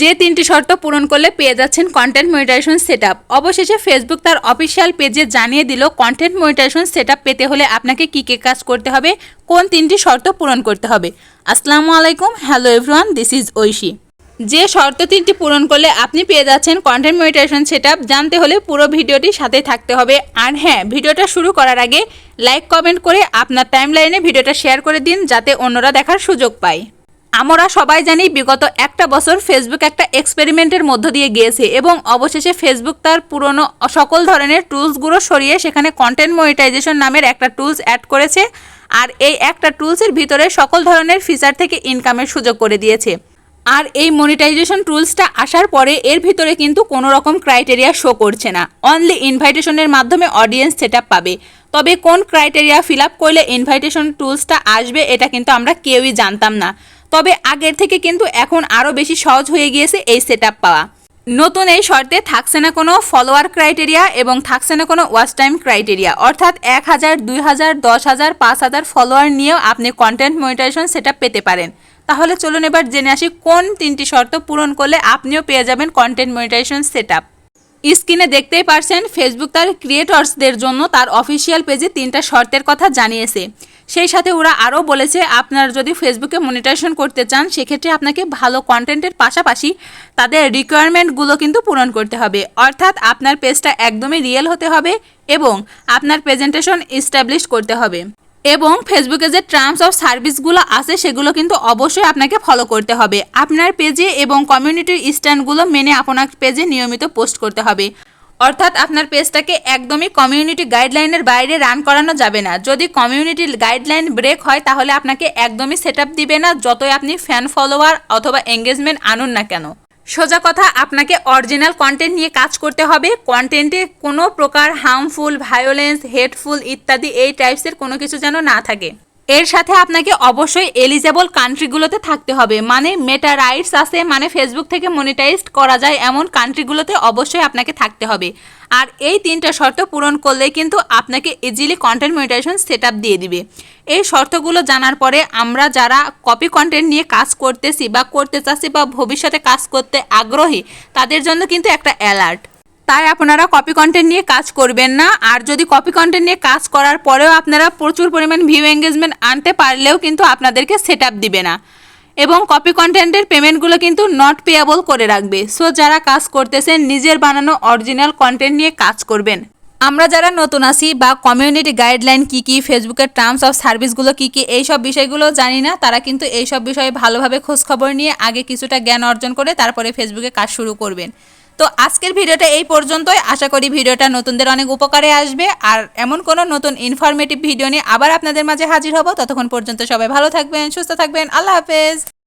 যে তিনটি শর্ত পূরণ করলে পেয়ে যাচ্ছেন কন্টেন্ট মনিটাইজেশন সেটআপ অবশেষে ফেসবুক তার অফিসিয়াল পেজে জানিয়ে দিল কন্টেন্ট মনিটাইজেশন সেটআপ পেতে হলে আপনাকে কী কী কাজ করতে হবে, কোন তিনটি শর্ত পূরণ করতে হবে। আসসালামু আলাইকুম, hello everyone, this is Oishi. যে শর্ত তিনটি পূরণ করলে আপনি পেয়ে যাচ্ছেন কন্টেন্ট মনিটাইজেশন সেটআপ জানতে হলে পুরো ভিডিওটি সাথে থাকতে হবে। আর হ্যাঁ ভিডিওটা শুরু করার আগে লাইক কমেন্ট করে আপনার টাইমলাইনে ভিডিওটা শেয়ার করে দিন, যাতে অন্যরা দেখার সুযোগ পায়। আমরা সবাই জানি বিগত একটা বছর ফেসবুক একটা এক্সপেরিমেন্টের মধ্য দিয়ে গিয়েছে এবং অবশেষে ফেসবুক তার পুরনো সকল ধরনের টুলসগুলো সরিয়ে সেখানে কন্টেন্ট মনিটাইজেশন নামের একটা টুলস অ্যাড করেছে আর এই একটা টুলসের ভিতরে সকল ধরনের ফিচার থেকে ইনকামের সুযোগ করে দিয়েছে। আর এই মনিটাইজেশন টুলসটা আসার পরে এর ভিতরে কিন্তু কোনো রকম ক্রাইটেরিয়া শো করছে না। অনলি ইনভাইটেশনের মাধ্যমে অডিয়েন্স সেট পাবে। তবে কোন ক্রাইটেরিয়া ফিল আপ করলে ইনভাইটেশন টুলসটা আসবে, এটা কিন্তু আমরা কেউই জানতাম না। তবে আগের থেকে কিন্তু এখন আরও বেশি সহজ হয়ে গিয়েছে এই সেট পাওয়া। নতুন এই শর্তে থাকছে না কোনো ফলোয়ার ক্রাইটেরিয়া এবং থাকছে না কোনো ওয়াচ টাইম ক্রাইটেরিয়া অর্থাৎ এক হাজার, দুই হাজার, দশ হাজার, পাঁচ হাজার ফলোয়ার নিয়েও আপনি কন্টেন্ট মনিটাইজেশন সেট পেতে পারেন। তাহলে চলুন এবার জেনে আসি কোন তিনটি শর্ত পূরণ করলে আপনিও পেয়ে যাবেন কন্টেন্ট মনিটাইজেশন সেট স্ক্রিনে দেখতেই পারছেন ফেসবুক তার ক্রিয়েটর্সদের জন্য তার অফিসিয়াল পেজে তিনটা শর্তের কথা জানিয়েছে। সেই সাথে ওরা আরও বলেছে, আপনার যদি ফেসবুকে মনিটাইজেশন করতে চান, সেক্ষেত্রে আপনাকে ভালো কন্টেন্টের পাশাপাশি তাদের রিকোয়ারমেন্টগুলো কিন্তু পূরণ করতে হবে। অর্থাৎ আপনার পেজটা একদমই রিয়েল হতে হবে এবং আপনার প্রেজেন্টেশন ইস্টাবলিশ করতে হবে। এবং ফেসবুকে যে টার্মস অফ সার্ভিসগুলো আছে, সেগুলো কিন্তু অবশ্যই আপনাকে ফলো করতে হবে। আপনার পেজে এবং কমিউনিটির স্ট্যান্ডগুলো মেনে আপনার পেজে নিয়মিত পোস্ট করতে হবে। অর্থাৎ আপনার পেজটাকে একদমই কমিউনিটি গাইডলাইনের বাইরে রান করানো যাবে না। যদি কমিউনিটি গাইডলাইন ব্রেক হয়, তাহলে আপনাকে একদমই সেট দিবে না, যতই আপনি ফ্যান ফলোয়ার অথবা এঙ্গেজমেন্ট আনুন না কেন। সোজা কথা, আপনাকে অরিজিনাল কন্টেন্ট নিয়ে কাজ করতে হবে। কন্টেন্টে কোনো প্রকার হার্মফুল ভায়োলেন্স হেডফুল ইত্যাদি এই টাইপসের কোনো কিছু যেন না থাকে। এর সাথে আপনাকে অবশ্যই এলিজেবল কান্ট্রিগুলোতে থাকতে হবে। মানে মেটা রাইটস আছে মানে ফেসবুক থেকে মনিটাইজড করা যায় এমন কান্ট্রিগুলোতে অবশ্যই আপনাকে থাকতে হবে। আর এই তিনটা শর্ত পূরণ করলে কিন্তু আপনাকে ইজিলি কন্টেন্ট মনিটাইজেশন সেট দিয়ে দিবে। এই শর্তগুলো জানার পরে আমরা যারা কপি কন্টেন্ট নিয়ে কাজ করতেছি বা করতে চাচ্ছি বা ভবিষ্যতে কাজ করতে আগ্রহী, তাদের জন্য কিন্তু একটা অ্যালার্ট তাই আপনারা কপি কন্টেন্ট নিয়ে কাজ করবেন না। আর যদি কপি কন্টেন্ট নিয়ে কাজ করার পরেও আপনারা প্রচুর পরিমাণ ভিউ এঙ্গেজমেন্ট আনতে পারলেও কিন্তু আপনাদেরকে সেট আপ দিবে না। এবং কপি কন্টেন্টের পেমেন্টগুলো কিন্তু নট পেয়াবল করে রাখবে। সো যারা কাজ করতেছেন, নিজের বানানো অরিজিনাল কন্টেন্ট নিয়ে কাজ করবেন। আমরা যারা নতুন আছি বা কমিউনিটি গাইডলাইন কি কি ফেসবুকের টার্মস অফ সার্ভিসগুলো কি কি, এই সব বিষয়গুলো জানি না, তারা কিন্তু এই সব বিষয়ে ভালোভাবে খোঁজখবর নিয়ে আগে কিছুটা জ্ঞান অর্জন করে তারপরে ফেসবুকে কাজ শুরু করবেন। তো আজকের ভিডিওটা এই পর্যন্তই। আশা করি ভিডিওটা নতুনদের অনেক উপকারে আসবে। আর এমন কোনো নতুন ইনফরমেটিভ ভিডিও নিয়ে আবার আপনাদের মাঝে হাজির হব। ততক্ষণ পর্যন্ত সবাই ভালো থাকবেন, সুস্থ থাকবেন। আল্লাহ হাফেজ।